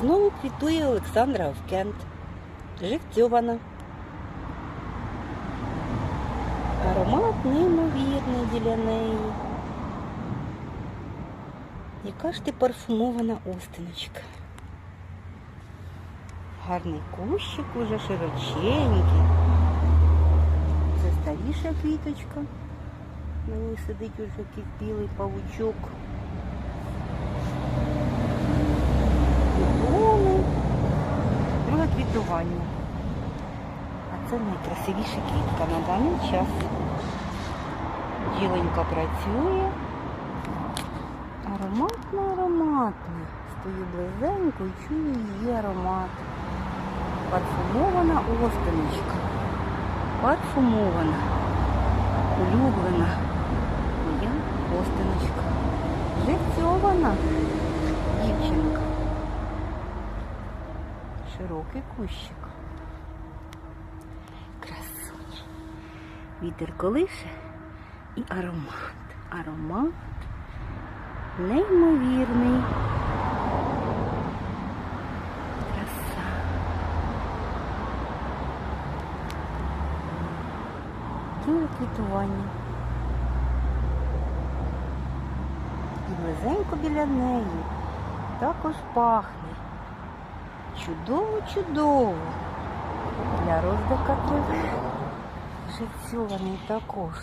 Знову квітує Олександра Овкент. Живцьована. Аромат неймовірний біля неї. Яка ж ти парфумована остиночка. Гарний кущик уже широченький. Це старіша квіточка. На ній сидить уже якийсь білий павучок. Це найкрасивіша квітка на даний час. Діленька працює. Ароматно, ароматно. Стою близенько і чую її аромат. Парфумована остиночка. Парфумована. Улюблена. Моя остиночка. Живцьована дівчинка. Широкий кущик. Красуня. Вітер колише і аромат. Аромат неймовірний. Краса. Друге квітування. І близенько біля неї також пахне. Чудово, чудово. Для роздика трави. Живцьований також.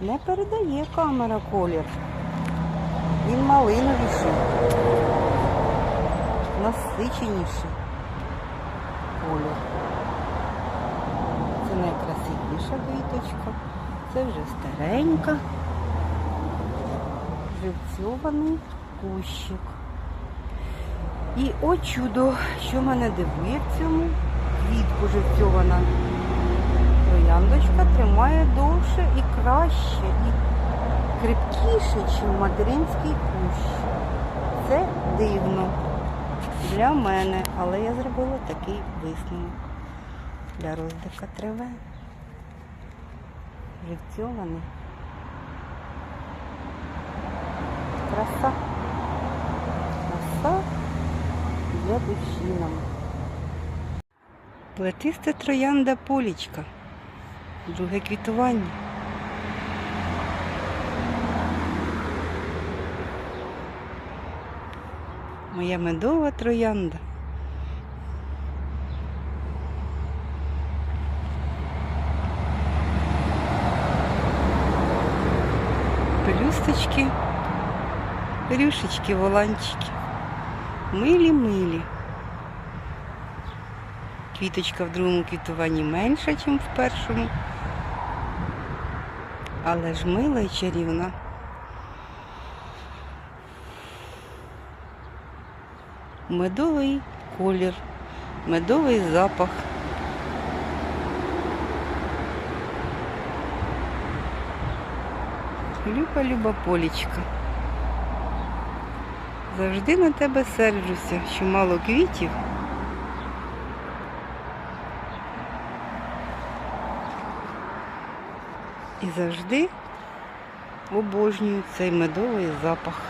Не передає камера колір. Він малиновіший, насиченіший колір. Це найкрасивіша квіточка. Це вже старенька. Живцьований кущик. І о чудо, що мене дивує в цьому, квітку живцьована трояндочка тримає довше і краще, і крепкіше, ніж материнський кущ. Це дивно для мене, але я зробила такий висновок для роздика трави. Живцьований. Краса. Краса нам. Плетиста троянда полічка. Друге квітування. Моя медова троянда. Пелюсточки, рюшечки, воланчики. Милі-милі. Квіточка в другому квітуванні менша, ніж в першому. Але ж мила і чарівна. Медовий колір, медовий запах. Люба-люба полічка. Завжди на тебе серджуся, що мало квітів. І завжди обожнюю цей медовий запах.